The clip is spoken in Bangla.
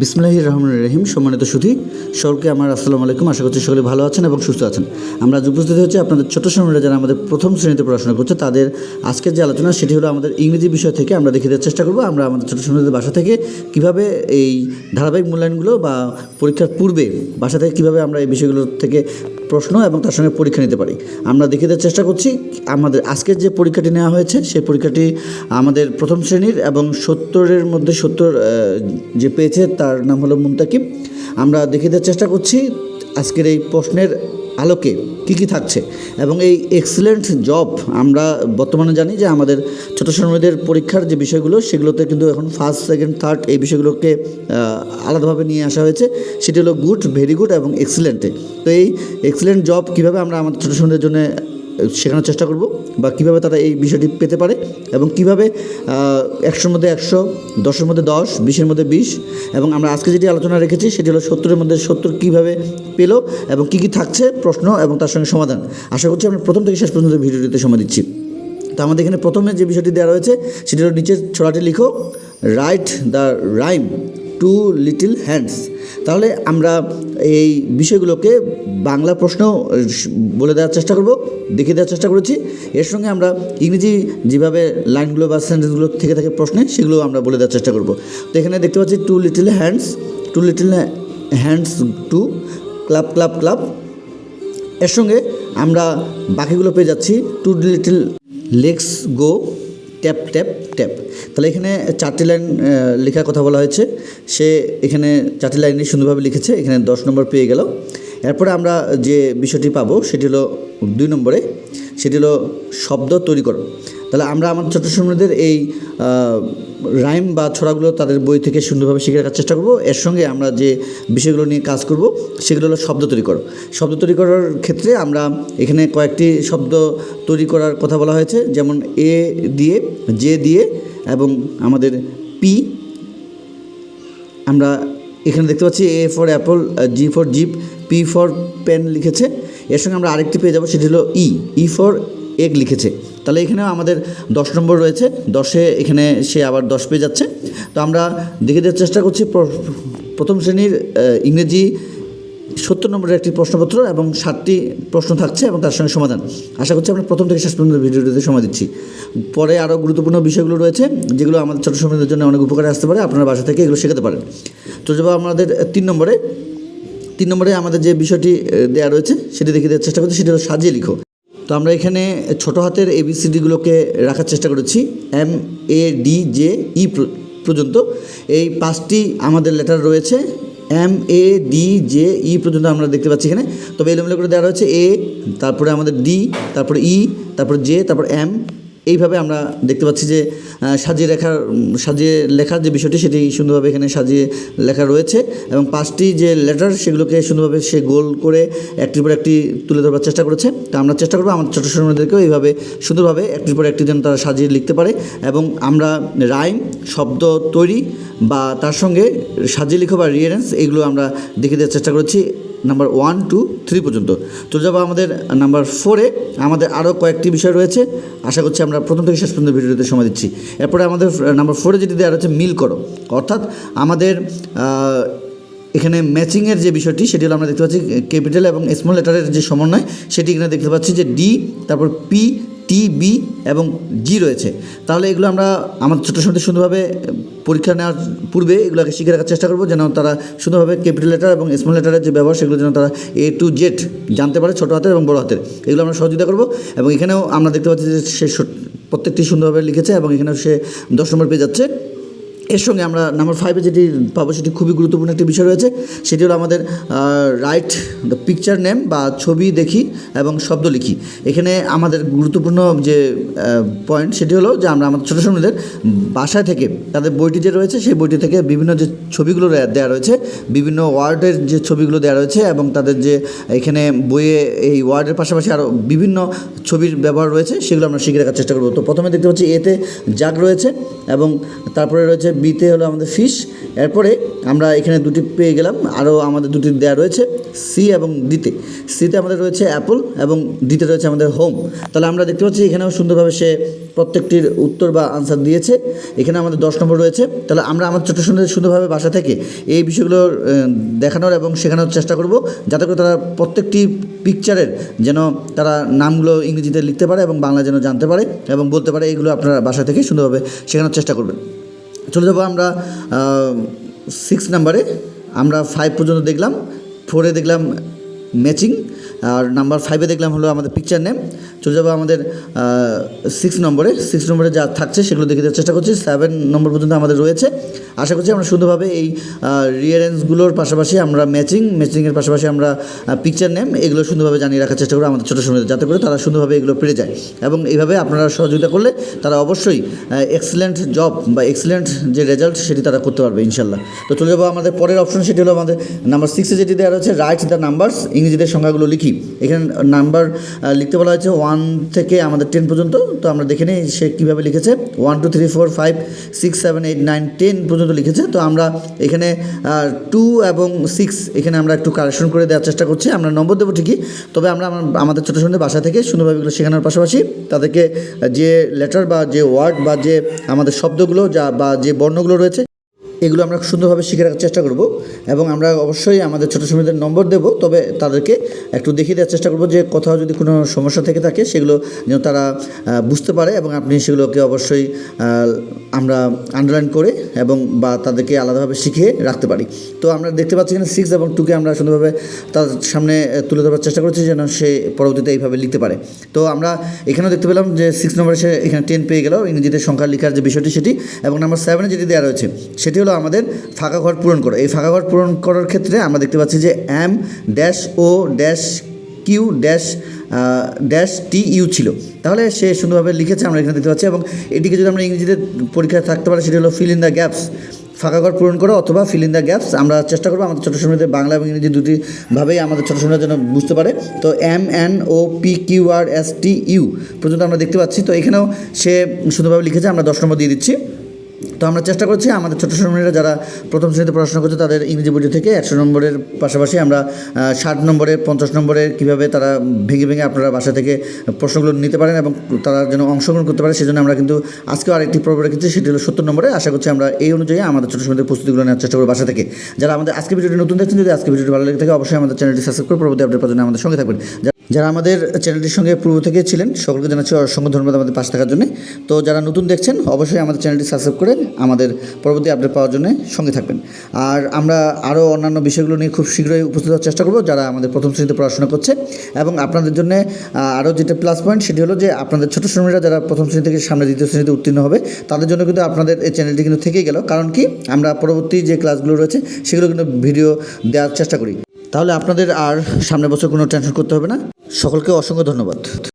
বিসমুল্লাহ রহমান রহিম, সম্মানিত সুধী। সকলকে আমার আসসালামু আলাইকুম। আশা করছি সকলে ভালো আছেন এবং সুস্থ আছেন। আমরা আজ উপস্থিত হচ্ছে আপনাদের ছোট সময়রা যারা আমাদের প্রথম শ্রেণীতে পড়াশোনা করছে, তাদের আজকের যে আলোচনা সেটি হলো আমাদের ইংরেজি বিষয় থেকে আমরা দেখে দেওয়ার চেষ্টা করব। আমরা আমাদের ছোট সময়দের বাসা থেকে কীভাবে এই ধারাবাহিক মূল্যায়নগুলো বা পরীক্ষার পূর্বে বাসা থেকে কীভাবে আমরা এই বিষয়গুলো থেকে প্রশ্ন এবং তার সঙ্গে পরীক্ষা নিতে পারি। আমরা দেখে দেওয়ার চেষ্টা করছি, আমাদের আজকের যে পরীক্ষাটি নেওয়া হয়েছে, সেই পরীক্ষাটি আমাদের প্রথম শ্রেণির এবং সত্তরের মধ্যে সত্তর যে পেয়েছে তার নাম হলো মুন্তাকিব। আমরা দেখে দেওয়ার চেষ্টা করছি, আজকের এই প্রশ্নের আলোকে কি কি থাকছে? এবং এই এক্সেলেন্ট জব আমরা বর্তমানে জানি যে আমাদের ছোট সময়দের পরীক্ষার যে বিষয়গুলো, সেগুলোতে কিন্তু এখন ফার্স্ট সেকেন্ড থার্ড এই বিষয়গুলোকে আলাদাভাবে নিয়ে আসা হয়েছে। সেটি হলো গুড ভেরি গুড এবং এক্সেলেন্টে তো এই এক্সেলেন্ট জব কীভাবে আমরা আমাদের ছোটো সময়দের জন্য শেখানোর চেষ্টা করব? বা কীভাবে তারা এই বিষয়টি পেতে পারে এবং কীভাবে একশোর মধ্যে একশো, দশের মধ্যে দশ, বিশের মধ্যে বিশ, এবং আমরা আজকে যেটি আলোচনা রেখেছি সেটি হলো সত্তরের মধ্যে সত্তর কীভাবে পেল এবং কী কী থাকছে প্রশ্ন এবং তার সঙ্গে সমাধান। আশা করছি আমরা প্রথম থেকে শেষ পর্যন্ত ভিডিওটিতে সময় দিচ্ছি। তো আমাদের এখানে প্রথমে যে বিষয়টি দেওয়া রয়েছে সেটি হলো নিচের ছড়াটি লিখো write the rhyme two little hands তাহলে আমরা এই বিষয়গুলোকে বাংলা প্রশ্ন বলে দেওয়ার চেষ্টা করব, দেখিয়ে দেওয়ার চেষ্টা করেছি। এর সঙ্গে আমরা ইংরেজি যেভাবে লাইনগুলো বা সেন্টেন্সগুলো থেকে থাকে প্রশ্নে সেগুলো আমরা বলে দেওয়ার চেষ্টা করব। তো এখানে দেখতে পাচ্ছি two little hands two little hands two clap clap clap এর সঙ্গে আমরা বাকিগুলো পেয়ে যাচ্ছি two little legs go tap tap tap তাহলে এখানে চারটি লাইন লেখার কথা বলা হয়েছে। সে এখানে চারটি লাইনই সুন্দরভাবে লিখেছে, এখানে দশ নম্বর পেয়ে গেল। এরপরে আমরা যে বিষয়টি পাবো, সেটি হলো দুই নম্বরে, সেটি হলো শব্দ তৈরি করো তাহলে আমরা আমার ছোট সময়দের এই রাইম বা ছড়াগুলো তাদের বই থেকে সুন্দরভাবে শিখে রাখার চেষ্টা করব। এর সঙ্গে আমরা যে বিষয়গুলো নিয়ে কাজ করব, সেগুলো হলো শব্দ তৈরি করো শব্দ তৈরি করার ক্ষেত্রে আমরা এখানে কয়েকটি শব্দ তৈরি করার কথা বলা হয়েছে, যেমন এ দিয়ে, জে দিয়ে এবং আমাদের পি আমরা এখানে দেখতে পাচ্ছি A for apple Z for zip P for pen লিখেছে। এর সঙ্গে আমরা আরেকটি পেয়ে যাব, সেটি হলো ই ই ফর এগ লিখেছে। তাহলে এখানেও আমাদের দশ নম্বর রয়েছে, দশে এখানে সে আবার দশ পেয়ে যাচ্ছে। তো আমরা দেখে দেওয়ার চেষ্টা করছি প্রথম শ্রেণির ইংরেজি সত্তর নম্বরের একটি প্রশ্নপত্র এবং সাতটি প্রশ্ন থাকছে এবং তার সঙ্গে সমাধান। আশা করছি আমরা প্রথম থেকে শেষ পর্যন্ত ভিডিওটিতে সময় দিচ্ছি। পরে আরও গুরুত্বপূর্ণ বিষয়গুলো রয়েছে, যেগুলো আমাদের ছোটো সময়দের জন্য অনেক উপকারে আসতে পারে, আপনারা বাসা থেকে এগুলো শেখাতে পারেন। তো যাব আমাদের তিন নম্বরে। তিন নম্বরে আমাদের যে বিষয়টি দেওয়া রয়েছে, সেটি দেখে দেওয়ার চেষ্টা করছি, সেটি হলো সাজিয়ে লিখো। তো আমরা এখানে ছোট হাতের এবিসিডিগুলোকে রাখার চেষ্টা করেছি, M, A, D, J, E পর্যন্ত। এই পাঁচটি আমাদের লেটার রয়েছে M A D J E পর্যন্ত আমরা দেখতে পাচ্ছি এখানে। তবে এলোমেলো করে দেওয়া রয়েছে এ তারপরে আমাদের ডি তারপরে ই তারপর জে তারপর এম এইভাবে আমরা দেখতে পাচ্ছি যে সাজিয়ে লেখার সাজিয়ে লেখার যে বিষয়টি সেটি সুন্দরভাবে এখানে সাজিয়ে লেখা রয়েছে এবং পাঁচটি যে লেটার সেগুলোকে সুন্দরভাবে সে গোল করে একটির পর একটি তুলে ধরবার চেষ্টা করেছে। তা আমরা চেষ্টা করব আমাদের ছোটো সন্তানদেরকেও এইভাবে সুন্দরভাবে একটির পর একটি যেন তারা সাজিয়ে লিখতে পারে এবং আমরা রাইম, শব্দ তৈরি বা তার সঙ্গে সাজিয়ে লিখো বা রিয়ারেন্স এগুলো আমরা দেখে দেওয়ার চেষ্টা করেছি। নাম্বার ওয়ান, টু, থ্রি পর্যন্ত। তো যাব আমাদের নাম্বার ফোরে। আমাদের আরও কয়েকটি বিষয় রয়েছে। আশা করছি আমরা প্রথম থেকে শেষ পর্যন্ত ভিডিওতে সময় দিচ্ছি। এরপরে আমাদের নাম্বার ফোরে যেটি দেওয়া রয়েছে, মিল করো। অর্থাৎ আমাদের এখানে ম্যাচিংয়ের যে বিষয়টি, সেটি হলো আমরা দেখতে পাচ্ছি, ক্যাপিটাল এবং স্মল লেটারের যে সমন্বয়, সেটি এখানে দেখতে পাচ্ছি যে ডি, তারপর পি টি বি এবং জি রয়েছে। তাহলে এগুলো আমরা আমার ছোটো ছোটো সুন্দরভাবে পরীক্ষা নেওয়ার পূর্বে এগুলোকে শিখে রাখার চেষ্টা করব যেন তারা সুন্দরভাবে ক্যাপিটাল লেটার এবং স্মল লেটারের যে ব্যবহার, সেগুলো যেন তারা এ টু জেড জানতে পারে ছোটো হাতের এবং বড় হাতের। এগুলো আমরা সহযোগিতা করব এবং এখানেও আমরা দেখতে পাচ্ছি যে সে প্রত্যেকটি সুন্দরভাবে লিখেছে এবং এখানেও সে দশ নম্বর পেয়ে যাচ্ছে এর সঙ্গে আমরা নাম্বার ফাইভে যেটি পাবো সেটি খুবই গুরুত্বপূর্ণ একটি বিষয় রয়েছে, সেটি হলো আমাদের রাইট দ্য পিকচার নেম বা ছবি দেখি এবং শব্দ লিখি। এখানে আমাদের গুরুত্বপূর্ণ যে পয়েন্ট সেটি হলো যে আমরা আমাদের ছোটো সময়দের বাসায় থেকে তাদের বইটি যে রয়েছে সেই বইটি থেকে বিভিন্ন যে ছবিগুলো দেওয়া রয়েছে, বিভিন্ন ওয়ার্ডের যে ছবিগুলো দেওয়া রয়েছে এবং তাদের যে এখানে বইয়ে এই ওয়ার্ডের পাশাপাশি আরও বিভিন্ন ছবির ব্যবহার রয়েছে, সেগুলো আমরা শিখে রাখার চেষ্টা করব। তো প্রথমে দেখতে পাচ্ছি এতে জাগ রয়েছে এবং তারপরে রয়েছে বিতে হলো আমাদের ফিশ এরপরে আমরা এখানে দুটি পেয়ে গেলাম। আরও আমাদের দুটি দেওয়া রয়েছে সি এবং ডিতে সিতে আমাদের রয়েছে অ্যাপল এবং ডিতে রয়েছে আমাদের হোম তাহলে আমরা দেখতে পাচ্ছি এখানেও সুন্দরভাবে সে প্রত্যেকটির উত্তর বা আনসার দিয়েছে। এখানে আমাদের দশ নম্বর রয়েছে। তাহলে আমরা আমাদের ছোটো সুন্দর সুন্দরভাবে বাসা থেকে এই বিষয়গুলো দেখানোর এবং শেখানোর চেষ্টা করব, যাতে করে তারা প্রত্যেকটি পিকচারের যেন তারা নামগুলো ইংরেজিতে লিখতে পারে এবং বাংলা যেন জানতে পারে এবং বলতে পারে এইগুলো আপনারা বাসা থেকে সুন্দরভাবে শেখানোর চেষ্টা করবেন। চলে যাব আমরা সিক্স নাম্বারে আমরা ফাইভ পর্যন্ত দেখলাম ফোরে দেখলাম ম্যাচিং আর নাম্বার ফাইভে দেখলাম হলো আমাদের পিকচার নেম চলে যাব আমাদের সিক্স নম্বরে সিক্স নম্বরে যা থাকছে সেগুলো দেখে দেওয়ার চেষ্টা করছি। সেভেন নম্বর পর্যন্ত আমাদের রয়েছে। আশা করছি আমরা সুন্দরভাবে এই রিয়ারেন্সগুলোর পাশাপাশি আমরা ম্যাচিং ম্যাচিংয়ের পাশাপাশি আমরা পিকচার নেম এগুলো সুন্দরভাবে জানিয়ে রাখার চেষ্টা করব আমাদের ছোটো সময় যাতে করে তারা সুন্দরভাবে এগুলো পেরে যায়। এবং এইভাবে আপনারা সহযোগিতা করলে তারা অবশ্যই এক্সেলেন্ট জব বা এক্সেলেন্ট যে রেজাল্ট সেটি তারা করতে পারবে, ইনশাল্লাহ। তো চলে যাব আমাদের পরের অপশন সেটি হলো আমাদের নাম্বার সিক্সে যেটি দেওয়া রয়েছে রাইট দ্য নাম্বারস ইংরেজিতে সংখ্যাগুলো লিখি। এখানে নাম্বার লিখতে বলা হয়েছে ওয়ান থেকে আমাদের টেন পর্যন্ত, তো আমরা দেখে নিই সে কীভাবে লিখেছে। One two three four five six seven eight nine ten পর্যন্ত লিখেছে, তো আমরা এখানে টু এবং সিক্স এখানে আমরা একটু কারেকশন করে দেওয়ার চেষ্টা করছি। আমরা নম্বর দেবো ঠিকই, তবে আমরা আমাদের ছোটো ছোটো বাসা থেকে সুন্দরভাবে এগুলো শেখানোর পাশাপাশি তাদেরকে যে লেটার বা যে ওয়ার্ড বা যে আমাদের শব্দগুলো যা, বা যে বর্ণগুলো রয়েছে এগুলো আমরা সুন্দরভাবে শিখে রাখার চেষ্টা করব এবং আমরা অবশ্যই আমাদের ছোটো ছোটোদের নম্বর দেব, তবে তাদেরকে একটু দেখিয়ে দেওয়ার চেষ্টা করব যে কোথাও যদি কোনো সমস্যা থেকে থাকে সেগুলো যেন তারা বুঝতে পারে এবং আপনি সেগুলোকে অবশ্যই আমরা আন্ডারলাইন করে এবং বা তাদেরকে আলাদাভাবে শিখিয়ে রাখতে পারি। তো আমরা দেখতে পাচ্ছি এখানে সিক্স এবং টুকে আমরা সুন্দরভাবে তার সামনে তুলে ধরার চেষ্টা করছি যেন সে পরবর্তীতে এইভাবে লিখতে পারে। তো আমরা এখানেও দেখতে পেলাম যে সিক্স নম্বরে সে এখানে টেন পেয়ে গেল, ইংরেজিতে সংখ্যা লেখার যে বিষয়টি সেটি এবং নাম্বার সেভেনে যেটি দেওয়া রয়েছে সেটি হলো আমাদের ফাঁকা ঘর পূরণ করা। এই ফাঁকা ঘর পূরণ করার ক্ষেত্রে আমরা দেখতে পাচ্ছি যে M dash O dash Q dash dash T U ছিল। তাহলে সে সুন্দরভাবে লিখেছে, আমরা এখানে দেখতে পাচ্ছি। এবং এটিকে যদি আমরা ইংরেজিতে পরীক্ষায় থাকতে পারি, সেটি হলো ফিল ইন দ্য গ্যাপস ফাঁকা ঘর পূরণ করো অথবা ফিল ইন দ্য গ্যাপস আমরা চেষ্টা করব আমাদের ছোটো সময়তে বাংলা এবং ইংরেজি দুটিভাবেই আমাদের ছোটো সময় যেন বুঝতে পারে। তো M N O P Q R S T U পর্যন্ত আমরা দেখতে পাচ্ছি। তো এখানেও সে সুন্দরভাবে লিখেছে, আমরা দশ নম্বর দিয়ে দিচ্ছি। তো আমরা চেষ্টা করছি আমাদের ছোটো শ্রেণীরা যারা প্রথম শ্রেণীতে পড়াশোনা করছে, তাদের ইংরেজি বই থেকে একশো নম্বরের পাশাপাশি আমরা ষাট নম্বরে পঞ্চাশ নম্বরে কীভাবে তারা ভেঙে ভেঙে আপনারা বাসা থেকে প্রশ্নগুলো নিতে পারেন এবং তারা যেন অংশগ্রহণ করতে পারে, সেজন্য আমরা কিন্তু আজকেও আরেকটি পর্ব রেখেছি সেটি হলো সত্তর নম্বরে। আশা করছি আমরা এই অনুযায়ী আমাদের ছোটো শ্রেণীদের প্রস্তুতিগুলো নেওয়ার চেষ্টা করব বাসা থেকে। যারা আমাদের আজকে ভিডিওটি নতুন দেখছেন, যদি আজকে ভিডিওটি ভালো লেগে থাকে, অবশ্যই আমাদের চ্যানেলটি সাবস্ক্রাইব করে পরবর্তী আপডেট জন্য আমাদের সঙ্গে থাকবেন। যারা আমাদের চ্যানেলটির সঙ্গে পূর্ব থেকে ছিলেন, সকলকে জানাচ্ছি অসংখ্য ধন্যবাদ আমাদের পাশে থাকার জন্য। তো যারা নতুন দেখছেন, অবশ্যই আমাদের চ্যানেলটি সাবস্ক্রাইব করে আমাদের পরবর্তী আপডেট পাওয়ার জন্য সঙ্গে থাকবেন। আর আমরা আরও অন্যান্য বিষয়গুলো নিয়ে খুব শীঘ্রই উপস্থিত হওয়ার চেষ্টা করব, যারা আমাদের প্রথম শ্রেণীতে পড়াশোনা করছে। এবং আপনাদের জন্য আরও যেটা প্লাস পয়েন্ট সেটি হলো যে, আপনাদের ছোটো শ্রেণীরা যারা প্রথম শ্রেণি থেকে সামনে দ্বিতীয় শ্রেণীতে উত্তীর্ণ হবে, তাদের জন্য কিন্তু আপনাদের এই চ্যানেলটি কিন্তু থেকেই গেল। কারণ কি, আমরা পরবর্তী যে ক্লাসগুলো রয়েছে, সেগুলো কিন্তু ভিডিও দেওয়ার চেষ্টা করি। তাহলে আপনাদের আর সামনের বছর কোনো টেনশন করতে হবে না। সকলকে অসংখ্য ধন্যবাদ।